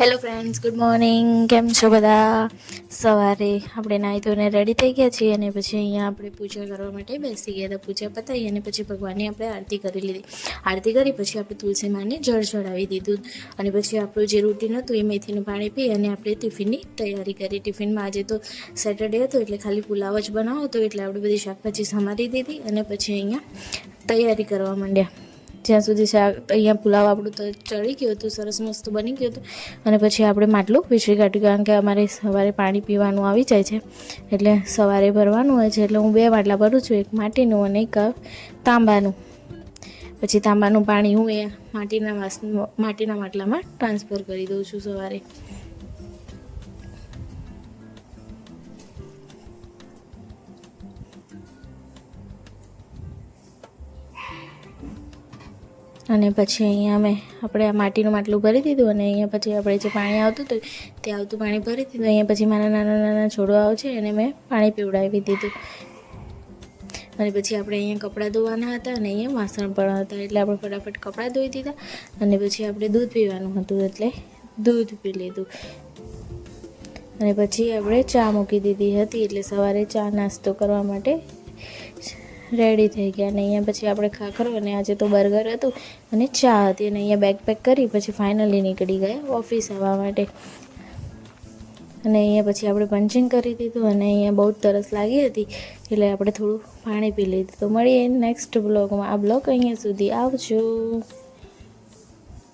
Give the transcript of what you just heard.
Hello friends good morning કેમ છો બધા? સવારે આપણે નાહી ધોઈને રેડી થઈ ગયા છીએ અને પછી અહીંયા આપણે પૂજા કરવા માટે બેસી ગયા હતા પૂજા પતાવી અને પછી ભગવાનની આપણે આરતી કરી લીધી. આરતી કરી પછી આપણે તુલસી માને જળ ચડાવી દીધું. અને પછી આપણું જે રૂટીન હતું એ મેથીનું પાણી પી અને આપણે ટિફિનની તૈયારી કરી. ટિફિનમાં આજે તો સેટરડે હતો એટલે ખાલી પુલાવ જ બનાવો હતો એટલે આપણે બધી શાકભાજી સમારી દીધી અને પછી અહીંયા તૈયારી કરવા માંડ્યા. જ્યાં સુધી શાક અહીંયા પુલાવ આપણું તો ચડી ગયું હતું, સરસ મસ્ત બની ગયું હતું. અને પછી આપણે માટલું વીછળી કાઢ્યું, કારણ કે અમારે સવારે પાણી પીવાનું આવી જાય છે. એટલે સવારે ભરવાનું હોય છે, એટલે હું બે માટલા ભરું છું, એક માટીનું અને એક તાંબાનું. પછી તાંબાનું પાણી હું એ માટીના માટીના માટલામાં ટ્રાન્સફર કરી દઉં છું સવારે. અને પછી અહીંયા અમે આપણે આ માટીનું માટલું ભરી દીધું અને અહીંયા પછી આપણે જે પાણી આવતું હતું, તે આવતું પાણી ભરી દીધું. અહીંયા પછી મારા નાના નાના છોડવાઓ છે એને મેં પાણી પીવડાવી દીધું. અને પછી આપણે અહીંયા કપડાં ધોવાના હતા અને અહીંયા વાસણ પણ હતા, એટલે આપણે ફટાફટ કપડાં ધોઈ દીધા. અને પછી આપણે દૂધ પીવાનું હતું, એટલે દૂધ પી લીધું. અને પછી આપણે ચા મૂકી દીધી હતી, એટલે સવારે ચા નાસ્તો કરવા માટે રેડી થઈ ગયા અને અહીંયા પછી આપણે ખાખરો અને આજે તો બર્ગર હતું અને ચા હતી અને અહીંયા બેગ પેક કરી પછી ફાઇનલી નીકળી ગયા ઓફિસ આવવા માટે. અને અહીંયા પછી આપણે પંચિંગ કરી દીધું અને અહીંયા બહુ જ તરસ લાગી હતી એટલે આપણે થોડું પાણી પી લીધું. તો મળીએ નેક્સ્ટ બ્લોગમાં આ બ્લોગ અહીંયા સુધી આવજો.